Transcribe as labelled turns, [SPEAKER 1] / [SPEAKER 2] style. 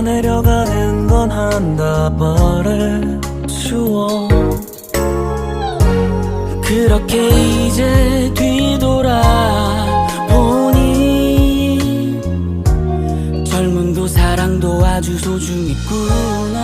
[SPEAKER 1] 내려가는 건 한다발을 수워. 그렇게 이제 뒤돌아 보니 젊음도 사랑도 아주 소중했구나.